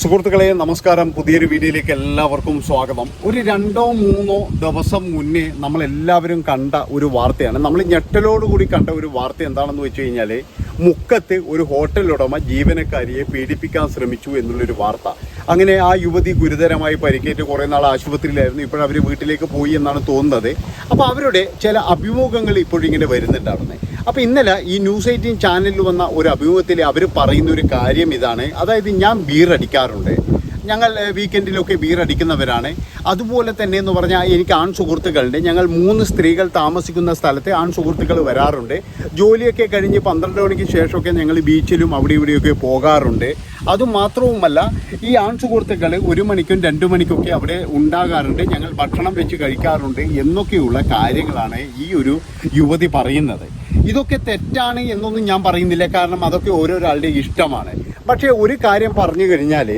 സുഹൃത്തുക്കളെ നമസ്കാരം. പുതിയൊരു വീഡിയോയിലേക്ക് എല്ലാവർക്കും സ്വാഗതം. ഒരു രണ്ടോ മൂന്നോ ദിവസം മുന്നേ നമ്മൾ എല്ലാവരും കണ്ട ഒരു വാർത്തയാണ്. നമ്മൾ ഞെട്ടലോടുകൂടി കണ്ട ഒരു വാർത്ത എന്താണെന്ന് വെച്ച് കഴിഞ്ഞാൽ മുക്കത്ത് ഒരു ഹോട്ടൽ ഉടമ ജീവനക്കാരിയെ പീഡിപ്പിക്കാൻ ശ്രമിച്ചു എന്നുള്ളൊരു വാർത്ത. അങ്ങനെ ആ യുവതി ഗുരുതരമായി പരിക്കേറ്റ് കുറേ നാൾ ആശുപത്രിയിലായിരുന്നു. ഇപ്പോഴവർ വീട്ടിലേക്ക് പോയി എന്നാണ് തോന്നുന്നത്. അപ്പോൾ അവരുടെ ചില അഭിമുഖങ്ങൾ ഇപ്പോഴിങ്ങനെ വരുന്നുണ്ടാവുന്നത് അപ്പോൾ ഇന്നലെ ഈ ന്യൂസ് എയ്റ്റീൻ ചാനലിൽ വന്ന ഒരു അഭിമുഖത്തിൽ അവർ പറയുന്ന ഒരു കാര്യം ഇതാണ്. അതായത് ഞാൻ ബീർ അടിക്കാറുണ്ട് ഞങ്ങൾ വീക്കെൻഡിലൊക്കെ ബീർ അടിക്കുന്നവരാണ് അതുപോലെ തന്നെ എന്ന് പറഞ്ഞാൽ എനിക്ക് ആൺ സുഹൃത്തുക്കളുണ്ട് ഞങ്ങൾ മൂന്ന് സ്ത്രീകൾ താമസിക്കുന്ന സ്ഥലത്ത് ആൺ സുഹൃത്തുക്കൾ വരാറുണ്ട്. ജോലിയൊക്കെ കഴിഞ്ഞ് പന്ത്രണ്ട് മണിക്ക് ശേഷമൊക്കെ ഞങ്ങൾ ബീച്ചിലും അവിടെ ഇവിടെയൊക്കെ പോകാറുണ്ട്. അതുമാത്രവുമല്ല ഈ ആൺ സുഹൃത്തുക്കൾ ഒരു മണിക്കും രണ്ടു മണിക്കൊക്കെ അവിടെ ഉണ്ടാകാറുണ്ട്. ഞങ്ങൾ ഭക്ഷണം വെച്ച് കഴിക്കാറുണ്ട് എന്നൊക്കെയുള്ള കാര്യങ്ങളാണ് ഈ ഒരു യുവതി പറയുന്നത്. ഇതൊക്കെ തെറ്റാണ് എന്നൊന്നും ഞാൻ പറയുന്നില്ല. കാരണം അതൊക്കെ ഓരോരാളുടെ ഇഷ്ടമാണ്. പക്ഷേ ഒരു കാര്യം പറഞ്ഞു കഴിഞ്ഞാൽ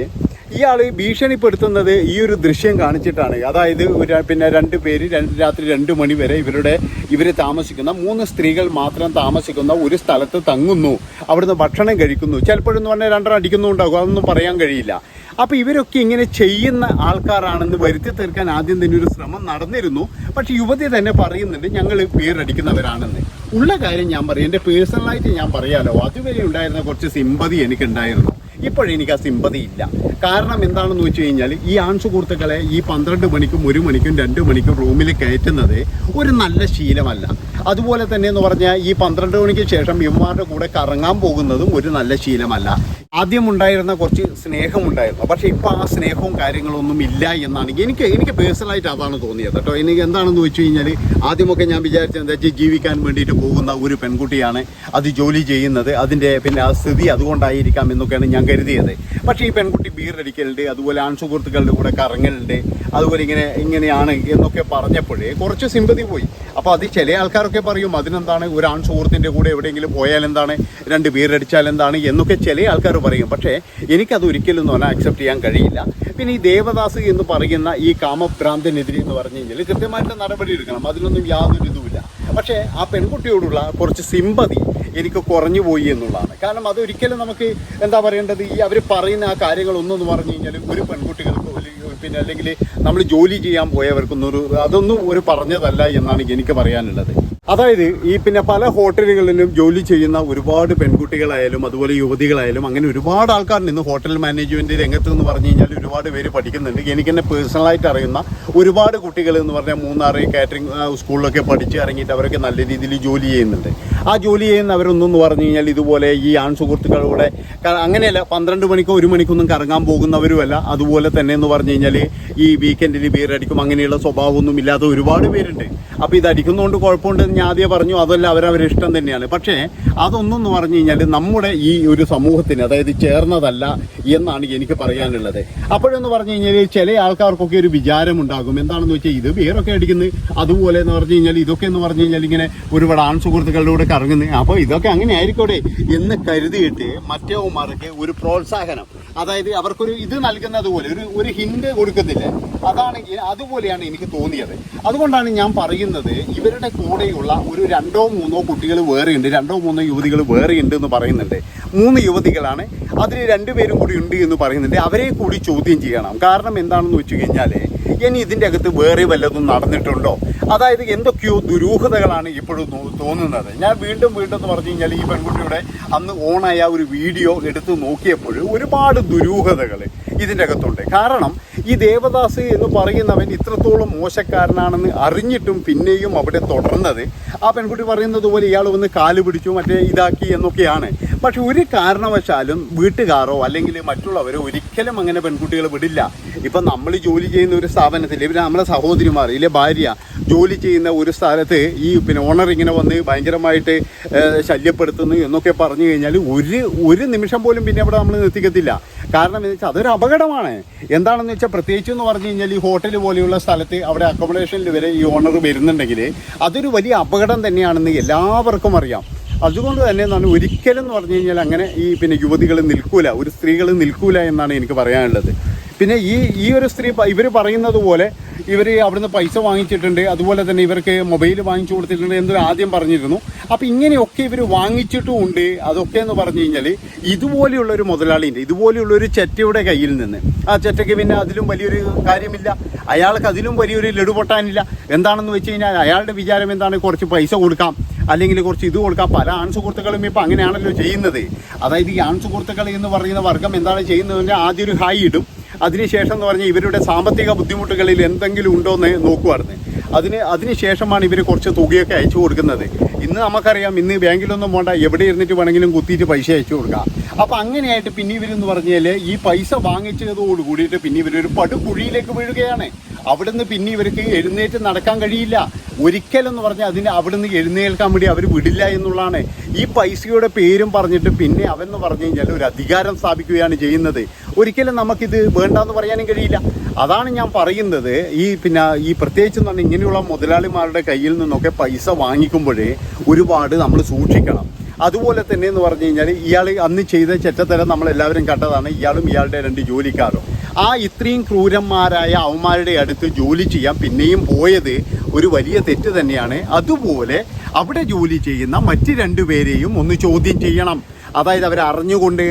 ഇയാൾ ഭീഷണിപ്പെടുത്തുന്നത് ഈ ഒരു ദൃശ്യം കാണിച്ചിട്ടാണ്. അതായത് പിന്നെ രണ്ട് പേര് രണ്ട് രാത്രി രണ്ട് മണി വരെ ഇവരുടെ ഇവർ താമസിക്കുന്ന മൂന്ന് സ്ത്രീകൾ മാത്രം താമസിക്കുന്ന ഒരു സ്ഥലത്ത് തങ്ങുന്നു. അവിടുന്ന് ഭക്ഷണം കഴിക്കുന്നു. ചിലപ്പോഴെന്ന് പറഞ്ഞാൽ രണ്ടെണ്ണം അടിക്കുന്നുണ്ടാകും. അതൊന്നും പറയാൻ കഴിയില്ല. അപ്പോൾ ഇവരൊക്കെ ഇങ്ങനെ ചെയ്യുന്ന ആൾക്കാരാണെന്ന് വരുത്തി തീർക്കാൻ ആദ്യം തന്നെ ഒരു ശ്രമം നടന്നിരുന്നു. പക്ഷെ യുവതി തന്നെ പറയുന്നുണ്ട് ഞങ്ങൾ പേരടിക്കുന്നവരാണെന്ന്. ഉള്ള കാര്യം ഞാൻ പറയും. എന്റെ പേഴ്സണലായിട്ട് ഞാൻ പറയാലോ. അതുവരെ ഉണ്ടായിരുന്ന കുറച്ച് സിമ്പതി എനിക്കുണ്ടായിരുന്നു. ഇപ്പോഴെനിക്ക് ആ സിമ്പതി ഇല്ല. കാരണം എന്താണെന്ന് വെച്ച് കഴിഞ്ഞാൽ ഈ ആൺസുഹൃത്തുക്കളെ ഈ പന്ത്രണ്ട് മണിക്കും ഒരു മണിക്കും രണ്ട് മണിക്കും റൂമിൽ കയറ്റുന്നത് ഒരു നല്ല ശീലമല്ല. അതുപോലെ തന്നെ എന്ന് പറഞ്ഞാൽ ഈ പന്ത്രണ്ട് മണിക്ക് ശേഷം ഇവന്മാരുടെ കൂടെ കറങ്ങാൻ പോകുന്നതും ഒരു നല്ല ശീലമല്ല. ആദ്യം ഉണ്ടായിരുന്ന കുറച്ച് സ്നേഹമുണ്ടായിരുന്നു. പക്ഷേ ഇപ്പോൾ ആ സ്നേഹവും കാര്യങ്ങളൊന്നും ഇല്ല എന്നാണ് എനിക്ക് എനിക്ക് പേഴ്സണലായിട്ട് അതാണ് തോന്നിയത് കേട്ടോ. എനിക്ക് എന്താണെന്ന് വെച്ച് കഴിഞ്ഞാൽ ആദ്യമൊക്കെ ഞാൻ വിചാരിച്ചത് എന്താ വെച്ചാൽ ജീവിക്കാൻ വേണ്ടിയിട്ട് പോകുന്ന ഒരു പെൺകുട്ടിയാണ്. അത് ജോലി ചെയ്യുന്നത്. അതിന്റെ പിന്നെ ആ സ്ഥിതി അതുകൊണ്ടായിരിക്കാം എന്നൊക്കെയാണ് ഞാൻ കരുതിയത്. പക്ഷേ ഈ പെൺകുട്ടി ബീറടിക്കലുണ്ട്. അതുപോലെ ആൺ സുഹൃത്തുക്കളുടെ കൂടെ കറങ്ങലുണ്ട്. അതുപോലെ ഇങ്ങനെ ഇങ്ങനെയാണ് എന്നൊക്കെ പറഞ്ഞപ്പോഴേ കുറച്ച് സിമ്പതി പോയി. അപ്പോൾ അത് ചില ആൾക്കാരൊക്കെ പറയും അതിനെന്താണ്? ഒരാൺ സുഹൃത്തിന്റെ കൂടെ എവിടെയെങ്കിലും പോയാൽ എന്താണ്? രണ്ട് ബീറടിച്ചാൽ എന്താണ്? എന്നൊക്കെ ചില ആൾക്കാർ പറയും. പക്ഷേ എനിക്കത് ഒരിക്കലും എന്ന് പറഞ്ഞാൽ അക്സെപ്റ്റ് ചെയ്യാൻ കഴിയില്ല. പിന്നെ ഈ ദേവദാസ് എന്ന് പറയുന്ന ഈ കാമഭ്രാന്തനെതിരെ എന്ന് പറഞ്ഞു കഴിഞ്ഞാൽ കൃത്യമായിട്ട് നടപടി എടുക്കണം. അതിനൊന്നും യാതൊരു ഇതുമില്ല. പക്ഷേ ആ പെൺകുട്ടിയോടുള്ള കുറച്ച് സിമ്പതി എനിക്ക് കുറഞ്ഞു പോയി എന്നുള്ളതാണ്. കാരണം അതൊരിക്കലും നമുക്ക് എന്താ പറയേണ്ടത്? ഈ അവർ പറയുന്ന ആ കാര്യങ്ങളൊന്നും എന്ന് പറഞ്ഞു കഴിഞ്ഞാൽ ഒരു പെൺകുട്ടികൾക്ക് പിന്നെ അല്ലെങ്കിൽ നമ്മൾ ജോലി ചെയ്യാൻ പോയവർക്കൊന്നും ഒരു അതൊന്നും ഒരു പറഞ്ഞതല്ല എന്നാണ് എനിക്ക് പറയാനുള്ളത്. അതായത് ഈ പിന്നെ പല ഹോട്ടലുകളിലും ജോലി ചെയ്യുന്ന ഒരുപാട് പെൺകുട്ടികളായാലും അതുപോലെ യുവതികളായാലും അങ്ങനെ ഒരുപാട് ആൾക്കാരുണ്ട് ഇന്ന് ഹോട്ടൽ മാനേജ്മെന്റ് രംഗത്ത് എന്ന് പറഞ്ഞു കഴിഞ്ഞാൽ ഒരുപാട് പേര് പഠിക്കുന്നുണ്ട്. എനിക്ക് തന്നെ പേഴ്സണലായിട്ട് അറിയുന്ന ഒരുപാട് കുട്ടികൾ എന്ന് പറഞ്ഞാൽ മൂന്നാറ് കാറ്ററിംഗ് സ്കൂളിലൊക്കെ പഠിച്ച് ഇറങ്ങിയിട്ട് അവരൊക്കെ നല്ല രീതിയിൽ ജോലി ചെയ്യുന്നുണ്ട്. ആ ജോലി ചെയ്യുന്നവരൊന്നും എന്ന് പറഞ്ഞു കഴിഞ്ഞാൽ ഇതുപോലെ ഈ ആൺ സുഹൃത്തുക്കളുടെ അങ്ങനെയല്ല പന്ത്രണ്ട് മണിക്കോ ഒരു മണിക്കൊന്നും കറങ്ങാൻ പോകുന്നവരുമല്ല. അതുപോലെ തന്നെ എന്ന് പറഞ്ഞു ഈ വീക്കെൻഡിൽ ബീറടിക്കും അങ്ങനെയുള്ള സ്വഭാവമൊന്നും ഇല്ലാത്ത ഒരുപാട് പേരുണ്ട്. അപ്പോൾ ഇത് അടിക്കുന്നതുകൊണ്ട് കുഴപ്പമുണ്ടെന്ന് ഞാൻ ആദ്യം പറഞ്ഞു അതല്ല അവരവരുടെ ഇഷ്ടം തന്നെയാണ്. പക്ഷേ അതൊന്നും പറഞ്ഞു കഴിഞ്ഞാൽ നമ്മുടെ ഈ ഒരു സമൂഹത്തിന് അതായത് ചേർന്നതല്ല എന്നാണ് എനിക്ക് പറയാനുള്ളത്. അപ്പോഴെന്ന് പറഞ്ഞു കഴിഞ്ഞാൽ ചില ആൾക്കാർക്കൊക്കെ ഒരു വിചാരമുണ്ടാകും. എന്താണെന്ന് വെച്ചാൽ ഇത് ബീറൊക്കെ അടിക്കുന്നത് അതുപോലെ എന്ന് പറഞ്ഞു കഴിഞ്ഞാൽ ഇതൊക്കെ എന്ന് പറഞ്ഞു കഴിഞ്ഞാൽ ഇങ്ങനെ ഒരുപാട് ആൺ സുഹൃത്തുക്കളുടെ കൂടെ കറങ്ങുന്നത് അപ്പോൾ ഇതൊക്കെ അങ്ങനെ ആയിരിക്കോട്ടെ എന്ന് കരുതിയിട്ട് മറ്റേവന്മാർക്ക് ഒരു പ്രോത്സാഹനം. അതായത് അവർക്കൊരു ഇത് നൽകുന്നത് പോലെ ഒരു ഒരു ഹിന്റ് കൊടുക്കുന്നില്ല. അതാണെങ്കിൽ അതുപോലെയാണ് എനിക്ക് തോന്നിയത്. അതുകൊണ്ടാണ് ഞാൻ പറയുന്നത് ഇവരുടെ കൂടെയുള്ള ഒരു രണ്ടോ മൂന്നോ കുട്ടികൾ വേറെയുണ്ട് രണ്ടോ മൂന്നോ യുവതികൾ വേറെയുണ്ട് എന്ന് പറയുന്നുണ്ട്. മൂന്ന് യുവതികളാണ്. അതിൽ രണ്ടുപേരും കൂടി ഉണ്ട് എന്ന് പറയുന്നുണ്ട്. അവരെ കൂടി ചോദ്യം ചെയ്യണം. കാരണം എന്താണെന്ന് വെച്ച് കഴിഞ്ഞാൽ ഇനി ഇതിന്റെ അകത്ത് വേറെ വല്ലതും നടന്നിട്ടുണ്ടോ? അതായത് എന്തൊക്കെയോ ദുരൂഹതകളാണ് ഇപ്പോഴും തോന്നുന്നത്. ഞാൻ വീണ്ടും വീണ്ടും എന്ന് പറഞ്ഞു കഴിഞ്ഞാൽ ഈ പെൺകുട്ടിയുടെ അന്ന് ഓണായ ഒരു വീഡിയോ എടുത്ത് നോക്കിയപ്പോൾ ഒരുപാട് ദുരൂഹതകൾ ഇതിന്റെ അകത്തുണ്ട് കാരണം ഈ ദേവദാസ് എന്ന് പറയുന്നവൻ ഇത്രത്തോളം മോശക്കാരനാണെന്ന് അറിഞ്ഞിട്ടും പിന്നെയും അവിടെ തുടർന്നത് ആ പെൺകുട്ടി പറയുന്നത് പോലെ ഇയാൾ വന്ന് കാൽ പിടിച്ചു മറ്റേ ഇതാക്കി എന്നൊക്കെയാണ്. പക്ഷെ ഒരു കാരണവശാലും വീട്ടുകാരോ അല്ലെങ്കിൽ മറ്റുള്ളവരോ ഒരിക്കലും അങ്ങനെ പെൺകുട്ടികളെ വിടില്ല. ഇപ്പം നമ്മൾ ജോലി ചെയ്യുന്ന ഒരു സ്ഥാപനത്തിൽ ഇവർ നമ്മളെ സഹോദരിമാർ ഇല്ലെ ഭാര്യ ജോലി ചെയ്യുന്ന ഒരു സ്ഥലത്ത് ഈ പിന്നെ ഓണർ ഇങ്ങനെ വന്ന് ഭയങ്കരമായിട്ട് ശല്യപ്പെടുത്തുന്നു എന്നൊക്കെ പറഞ്ഞു കഴിഞ്ഞാൽ ഒരു ഒരു നിമിഷം പോലും പിന്നെ അവിടെ നമ്മൾ നിർത്തിക്കത്തില്ല. കാരണം എന്ന് വെച്ചാൽ അതൊരു അപകടമാണ്. എന്താണെന്ന് വെച്ചാൽ പ്രത്യേകിച്ച് എന്ന് പറഞ്ഞു കഴിഞ്ഞാൽ ഈ ഹോട്ടൽ പോലെയുള്ള സ്ഥലത്ത് അവിടെ അക്കോമഡേഷനിൽ വരെ ഈ ഓണർ വരുന്നുണ്ടെങ്കിൽ അതൊരു വലിയ അപകടം തന്നെയാണെന്ന് എല്ലാവർക്കും അറിയാം. അതുകൊണ്ട് തന്നെ എന്നാണ് ഒരിക്കലും എന്ന് പറഞ്ഞു കഴിഞ്ഞാൽ അങ്ങനെ ഈ പിന്നെ യുവതികൾ നിൽക്കൂല ഒരു സ്ത്രീകൾ നിൽക്കൂല എന്നാണ് എനിക്ക് പറയാനുള്ളത്. പിന്നെ ഈ ഈ ഒരു സ്ത്രീ ഇവർ പറയുന്നത് പോലെ ഇവർ അവിടുന്ന് പൈസ വാങ്ങിച്ചിട്ടുണ്ട് അതുപോലെ തന്നെ ഇവർക്ക് മൊബൈൽ വാങ്ങിച്ചു കൊടുത്തിട്ടുണ്ട് എന്നൊരു ആദ്യം പറഞ്ഞിരുന്നു. അപ്പം ഇങ്ങനെയൊക്കെ ഇവർ വാങ്ങിച്ചിട്ടുമുണ്ട് അതൊക്കെ എന്ന് പറഞ്ഞു കഴിഞ്ഞാൽ ഇതുപോലെയുള്ള ഒരു മുതലാളിന്റെ ഇതുപോലെയുള്ള ഒരു ചെറ്റയുടെ കയ്യിൽ നിന്ന്. ആ ചെറ്റയ്ക്ക് പിന്നെ അതിലും വലിയൊരു കാര്യമില്ല അയാൾക്ക് അതിലും വലിയൊരു ലഡു പൊട്ടാനില്ല എന്താണെന്ന് വെച്ച് കഴിഞ്ഞാൽ അയാളുടെ വിചാരം എന്താണ്? കുറച്ച് പൈസ കൊടുക്കാം. അല്ലെങ്കിൽ കുറച്ച് ഇത് കൊടുക്കാം പല ആൺ സുഹൃത്തുക്കളും അങ്ങനെയാണല്ലോ ചെയ്യുന്നത്. അതായത് ഈ ആൺ സുഹൃത്തുക്കൾ എന്ന് പറയുന്ന വർഗം എന്താണ് ചെയ്യുന്നതെന്ന് ആദ്യം ഒരു ഹായ് ഇടും. അതിനുശേഷം എന്ന് പറഞ്ഞാൽ ഇവരുടെ സാമ്പത്തിക ബുദ്ധിമുട്ടുകളിൽ എന്തെങ്കിലും ഉണ്ടോ എന്ന് നോക്കുമായിരുന്നു അതിന് അതിനുശേഷമാണ് ഇവർ കുറച്ച് തുകയൊക്കെ അയച്ചു കൊടുക്കുന്നത്. ഇന്ന് നമുക്കറിയാം ഇന്ന് ബാങ്കിലൊന്നും പോണ്ട. എവിടെ ഇരുന്നിട്ട് വേണമെങ്കിലും കുത്തിയിട്ട് പൈസ അയച്ചു കൊടുക്കാം. അപ്പം അങ്ങനെയായിട്ട് പിന്നെ ഇവരെന്ന് പറഞ്ഞാൽ ഈ പൈസ വാങ്ങിച്ചതോട് കൂടിയിട്ട് പിന്നെ ഇവരൊരു പടുകുഴിയിലേക്ക് വീഴുകയാണ്. അവിടുന്ന് പിന്നെ ഇവർക്ക് എഴുന്നേറ്റ് നടക്കാൻ കഴിയില്ല. ഒരിക്കലെന്ന് പറഞ്ഞാൽ അതിന് അവിടുന്ന് എഴുന്നേൽക്കാൻ വേണ്ടി അവർ വിടില്ല എന്നുള്ളതാണ്. ഈ പൈസയുടെ പേരും പറഞ്ഞിട്ട് പിന്നെ അവെന്ന് പറഞ്ഞു കഴിഞ്ഞാൽ ഒരു അധികാരം സ്ഥാപിക്കുകയാണ് ചെയ്യുന്നത്. ഒരിക്കലും നമുക്കിത് വേണ്ടാന്ന് പറയാനും കഴിയില്ല. അതാണ് ഞാൻ പറയുന്നത്. ഈ പിന്നെ ഈ പ്രത്യേകിച്ച് എന്ന് പറഞ്ഞാൽ ഇങ്ങനെയുള്ള മുതലാളിമാരുടെ കയ്യിൽ നിന്നൊക്കെ പൈസ വാങ്ങിക്കുമ്പോഴേ ഒരുപാട് നമ്മൾ സൂക്ഷിക്കണം. അതുപോലെ തന്നെ എന്ന് പറഞ്ഞു കഴിഞ്ഞാൽ ഇയാൾ അന്ന് ചെയ്ത ചെറ്റത്തരം നമ്മളെല്ലാവരും കണ്ടതാണ്. ഇയാളും ഇയാളുടെ രണ്ട് ജോലിക്കാരും. ആ ഇത്രയും ക്രൂരന്മാരായ അവന്മാരുടെ അടുത്ത് ജോലി ചെയ്യാൻ പിന്നെയും പോയത് ഒരു വലിയ തെറ്റ് തന്നെയാണ്. അതുപോലെ അവിടെ ജോലി ചെയ്യുന്ന മറ്റ് രണ്ടുപേരെയും ഒന്ന് ചോദ്യം ചെയ്യണം. അതായത് അവർ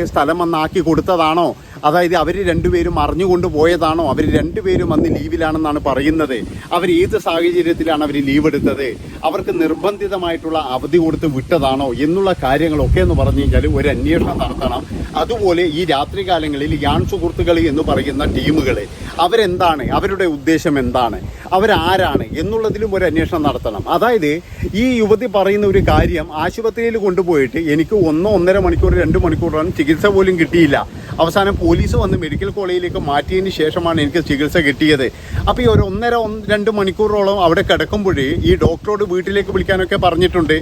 സ്ഥലം വന്നാക്കി കൊടുത്തതാണോ? അതായത് അവർ രണ്ടുപേരും അറിഞ്ഞുകൊണ്ട് പോയതാണോ അവർ രണ്ടുപേരും അന്ന് ലീവിലാണെന്നാണ് പറയുന്നത്. അവർ ഏത് സാഹചര്യത്തിലാണ് അവർ ലീവ് എടുത്തത്? അവർക്ക് നിർബന്ധിതമായിട്ടുള്ള അവധി കൊടുത്ത് വിട്ടതാണോ? എന്നുള്ള കാര്യങ്ങളൊക്കെ എന്ന് പറഞ്ഞു കഴിഞ്ഞാൽ ഒരു അന്വേഷണം നടത്തണം. അതുപോലെ ഈ രാത്രികാലങ്ങളിൽ യാൺ സുഹൃത്തുക്കൾ എന്ന് പറയുന്ന ടീമുകൾ അവരെന്താണ്? അവരുടെ ഉദ്ദേശം എന്താണ്? അവരാരാണ്? എന്നുള്ളതിലും ഒരു അന്വേഷണം നടത്തണം. അതായത് ഈ യുവതി പറയുന്ന ഒരു കാര്യം ആശുപത്രിയിൽ കൊണ്ടുപോയിട്ട് എനിക്ക് ഒന്നോ ഒന്നര മണിക്കൂർ രണ്ട് മണിക്കൂറാണ് ചികിത്സ പോലും കിട്ടിയില്ല. അവസാനം പോലീസ് വന്ന് മെഡിക്കൽ കോളേജിലേക്ക് മാറ്റിയതിന് ശേഷമാണ് എനിക്ക് ചികിത്സ കിട്ടിയത്. അപ്പോൾ ഈ ഒരു ഒന്നര ഒന്ന് രണ്ട് മണിക്കൂറോളം അവിടെ കിടക്കുമ്പോഴേ ഈ ഡോക്ടറോട് വീട്ടിലേക്ക് വിളിക്കാനൊക്കെ പറഞ്ഞിട്ടുണ്ട്.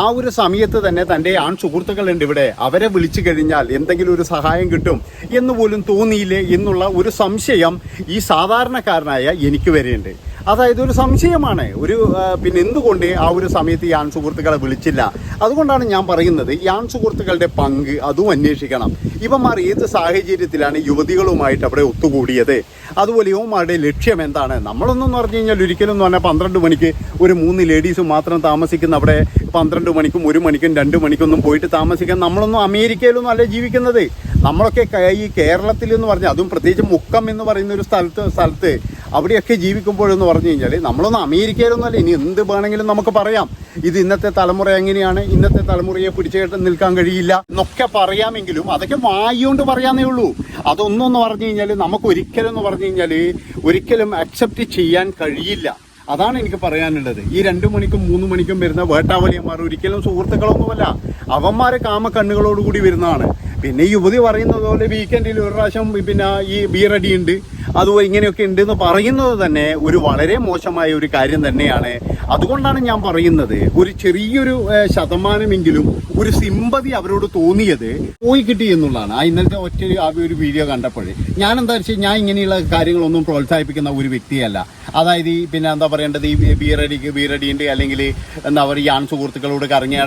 ആ ഒരു സമയത്ത് തന്നെ തന്റെ ആൺ സുഹൃത്തുക്കളുണ്ട് ഇവിടെ. അവരെ വിളിച്ചു കഴിഞ്ഞാൽ എന്തെങ്കിലും ഒരു സഹായം കിട്ടും എന്ന് പോലും തോന്നിയില്ലേ എന്നുള്ള ഒരു സംശയം ഈ സാധാരണക്കാരനായ എനിക്ക് വരെയുണ്ട്. അതായത് ഒരു സംശയമാണ്. ഒരു പിന്നെ എന്തുകൊണ്ട് ആ ഒരു സമയത്ത് യാൻ സുഹൃത്തുക്കളെ വിളിച്ചില്ല? അതുകൊണ്ടാണ് ഞാൻ പറയുന്നത് യാൻ സുഹൃത്തുക്കളുടെ പങ്ക് അതും അന്വേഷിക്കണം. ഇവന്മാർ ഏത് സാഹചര്യത്തിലാണ് യുവതികളുമായിട്ട് അവിടെ ഒത്തുകൂടിയത്? അതുപോലെ യുവന്മാരുടെ ലക്ഷ്യം എന്താണ്? നമ്മളൊന്നും പറഞ്ഞു കഴിഞ്ഞാൽ ഒരിക്കലും എന്ന് പറഞ്ഞാൽ പന്ത്രണ്ട് മണിക്ക് ഒരു മൂന്ന് ലേഡീസ് മാത്രം താമസിക്കുന്ന അവിടെ പന്ത്രണ്ട് മണിക്കും ഒരു മണിക്കും രണ്ട് മണിക്കൊന്നും പോയിട്ട് താമസിക്കാൻ നമ്മളൊന്നും അമേരിക്കയിലൊന്നും അല്ല ജീവിക്കുന്നത്. നമ്മളൊക്കെ ഈ കേരളത്തിൽ എന്ന് പറഞ്ഞാൽ അതും പ്രത്യേകിച്ച് മുക്കം എന്ന് പറയുന്ന ഒരു സ്ഥലത്ത് സ്ഥലത്ത് അവിടെയൊക്കെ ജീവിക്കുമ്പോഴെന്ന് പറഞ്ഞു കഴിഞ്ഞാൽ നമ്മളൊന്ന് അമേരിക്കയിലൊന്നും അല്ല ഇനി എന്ത് വേണമെങ്കിലും നമുക്ക് പറയാം. ഇത് ഇന്നത്തെ തലമുറ എങ്ങനെയാണ്? ഇന്നത്തെ തലമുറയെ പിടിച്ചു നിൽക്കാൻ കഴിയില്ല എന്നൊക്കെ പറയാമെങ്കിലും അതൊക്കെ വായിക്കൊണ്ട് പറയാന്നേ ഉള്ളൂ. അതൊന്നും എന്ന് പറഞ്ഞു കഴിഞ്ഞാൽ നമുക്ക് ഒരിക്കലും എന്ന് പറഞ്ഞു കഴിഞ്ഞാൽ ഒരിക്കലും അക്സെപ്റ്റ് ചെയ്യാൻ കഴിയില്ല. അതാണ് എനിക്ക് പറയാനുള്ളത്. ഈ രണ്ടു മണിക്കും മൂന്ന് മണിക്കും വരുന്ന വേട്ടാവലിയന്മാർ ഒരിക്കലും സുഹൃത്തുക്കളൊന്നുമല്ല. അവന്മാരെ കാമക്കണ്ണുകളോടുകൂടി വരുന്നതാണ്. പിന്നെ യുവതി പറയുന്നത് പോലെ വീക്കെൻഡിൽ ഒരു പ്രാവശ്യം പിന്നെ ഈ ബിയറടി ഉണ്ട് അതുപോലെ ഇങ്ങനെയൊക്കെ ഉണ്ട് എന്ന് പറയുന്നത് തന്നെ ഒരു വളരെ മോശമായ ഒരു കാര്യം തന്നെയാണ്. അതുകൊണ്ടാണ് ഞാൻ പറയുന്നത് ഒരു ചെറിയൊരു ശതമാനമെങ്കിലും ഒരു സിമ്പതി അവരോട് തോന്നിയത് പോയി കിട്ടി എന്നുള്ളതാണ്. ആ ഇന്നലത്തെ ഒറ്റ ആ ഒരു വീഡിയോ കണ്ടപ്പോഴേ ഞാൻ എന്താ വെച്ചാൽ ഞാൻ ഇങ്ങനെയുള്ള കാര്യങ്ങളൊന്നും പ്രോത്സാഹിപ്പിക്കുന്ന ഒരു വ്യക്തിയല്ല. അതായത് ഈ പിന്നെ എന്താ പറയേണ്ടത് ഈ ബീറടിക്ക് ബീറടിയുണ്ട് അല്ലെങ്കിൽ എന്താ പറയുക ഈ ആൺ സുഹൃത്തുക്കളോട് കറങ്ങി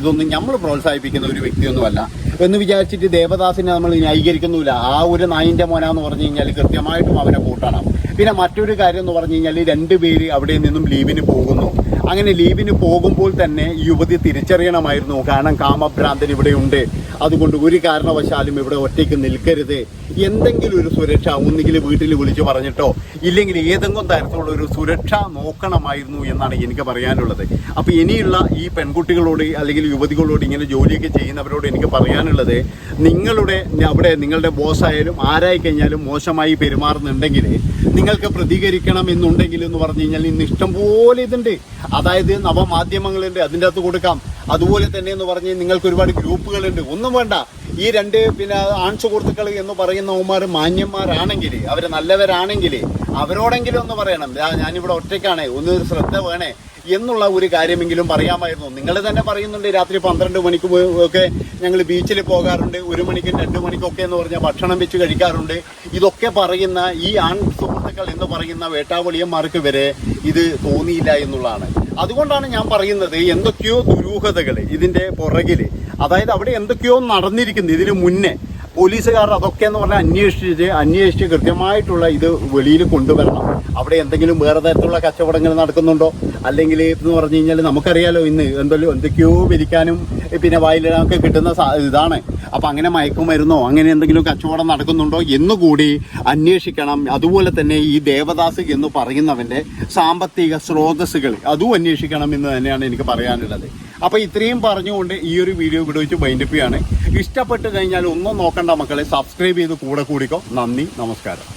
ഇതൊന്നും നമ്മൾ പ്രോത്സാഹിപ്പിക്കുന്ന ഒരു വ്യക്തിയൊന്നുമല്ല. എന്ന് വിചാരിച്ചിട്ട് ദേവദാസിനെ നമ്മൾ ന്യായീകരിക്കുന്നില്ല ആ ഒരു നായിന്റെ മോനാന്ന് പറഞ്ഞു കഴിഞ്ഞാൽ കൃത്യമായിട്ടും അവനെ കൂട്ടണം പിന്നെ മറ്റൊരു കാര്യം എന്ന് പറഞ്ഞു കഴിഞ്ഞാൽ രണ്ടുപേര് അവിടെ നിന്നും ലീവിന് പോകുന്നു. അങ്ങനെ ലീവിന് പോകുമ്പോൾ തന്നെ യുവതി തിരിച്ചറിയണമായിരുന്നു. കാരണം കാമഭ്രാന്തൻ ഇവിടെയുണ്ട്. അതുകൊണ്ട് ഒരു കാരണവശാലും ഇവിടെ ഒറ്റയ്ക്ക് നിൽക്കരുത്. എന്തെങ്കിലും ഒരു സുരക്ഷ ഒന്നുകിൽ വീട്ടിൽ വിളിച്ചു പറഞ്ഞിട്ടോ ഇല്ലെങ്കിൽ ഏതെങ്കിലും തരത്തിലുള്ള ഒരു സുരക്ഷ നോക്കണമായിരുന്നു എന്നാണ് എനിക്ക് പറയാനുള്ളത്. അപ്പോൾ ഇനിയുള്ള ഈ പെൺകുട്ടികളോട് അല്ലെങ്കിൽ യുവതികളോട് ഇങ്ങനെ ജോലിയൊക്കെ ചെയ്യുന്നവരോട് എനിക്ക് പറയാനുള്ളത് നിങ്ങളുടെ അവിടെ നിങ്ങളുടെ ബോസായാലും ആരായി കഴിഞ്ഞാലും മോശമായി പെരുമാറുന്നുണ്ടെങ്കിൽ നിങ്ങൾക്ക് പ്രതികരിക്കണം എന്നുണ്ടെങ്കിൽ എന്ന് പറഞ്ഞു കഴിഞ്ഞാൽ ഇന്ന് ഇഷ്ടംപോലെ ഇതുണ്ട്. അതായത് നവമാധ്യമങ്ങളുണ്ട് അതിന്റെ അകത്ത് കൊടുക്കാം. അതുപോലെ തന്നെ എന്ന് പറഞ്ഞ് നിങ്ങൾക്ക് ഒരുപാട് ഗ്രൂപ്പുകളുണ്ട്. ഒന്നും വേണ്ട. ഈ രണ്ട് പിന്നെ ആൺ സുഹൃത്തുക്കൾ എന്ന് പറയുന്നവന്മാർ മാന്യന്മാരാണെങ്കിൽ അവർ നല്ലവരാണെങ്കിൽ അവരോടെങ്കിലും ഒന്ന് പറയണം. "ദാ ഞാനിവിടെ ഒറ്റയ്ക്കാണേ. ഒന്ന് ശ്രദ്ധ വേണേ. എന്നുള്ള ഒരു കാര്യമെങ്കിലും പറയാമായിരുന്നു. നിങ്ങൾ തന്നെ പറയുന്നുണ്ട് രാത്രി പന്ത്രണ്ട് മണിക്ക് ഒക്കെ ഞങ്ങൾ ബീച്ചിൽ പോകാറുണ്ട്. ഒരു മണിക്കും രണ്ട് മണിക്കൊക്കെ എന്ന് പറഞ്ഞാൽ ഭക്ഷണം വെച്ച് കഴിക്കാറുണ്ട്. ഇതൊക്കെ പറയുന്ന ഈ ആൺ സുഹൃത്തുക്കൾ എന്ന് പറയുന്ന വേട്ടാവളിയന്മാർക്ക് വരെ ഇത് തോന്നിയില്ല എന്നുള്ളതാണ്. അതുകൊണ്ടാണ് ഞാൻ പറയുന്നത് എന്തൊക്കെയോ ദുരൂഹതകൾ ഇതിന്റെ പുറകിൽ അതായത് അവിടെ എന്തൊക്കെയോ നടന്നിരിക്കുന്നു ഇതിന് മുന്നേ. പോലീസുകാർ അതൊക്കെ എന്ന് പറഞ്ഞാൽ അന്വേഷിച്ച് അന്വേഷിച്ച് കൃത്യമായിട്ടുള്ള ഇത് വെളിയിൽ കൊണ്ടുവരണം. അവിടെ എന്തെങ്കിലും വേറെ തരത്തിലുള്ള കച്ചവടങ്ങൾ നടക്കുന്നുണ്ടോ? അല്ലെങ്കിൽ എന്ന് പറഞ്ഞു കഴിഞ്ഞാൽ നമുക്കറിയാലോ ഇന്ന് എന്തെല്ലോ എന്തൊക്കെയോ വിരിക്കാനും പിന്നെ വായിലിടാനൊക്കെ കിട്ടുന്ന ഇതാണ്. അപ്പം അങ്ങനെ മയക്കുമരുന്നോ അങ്ങനെ എന്തെങ്കിലും കച്ചവടം നടക്കുന്നുണ്ടോ എന്നുകൂടി അന്വേഷിക്കണം. അതുപോലെ തന്നെ ഈ ദേവദാസ് എന്ന് പറയുന്നവന്റെ സാമ്പത്തിക സ്രോതസ്സുകൾ അതും അന്വേഷിക്കണം എന്ന് തന്നെയാണ് എനിക്ക് പറയാനുള്ളത്. അപ്പോൾ ഇത്രയും പറഞ്ഞുകൊണ്ട് ഈ ഒരു വീഡിയോ ഇവിടെ വെച്ച് ബൈൻഡപ്പ് ഇഷ്ടപ്പെട്ട് കഴിഞ്ഞാൽ ഒന്നും നോക്കണ്ട മക്കളെ സബ്സ്ക്രൈബ് ചെയ്ത് കൂടെ കൂടിക്കോ. നന്ദി നമസ്കാരം.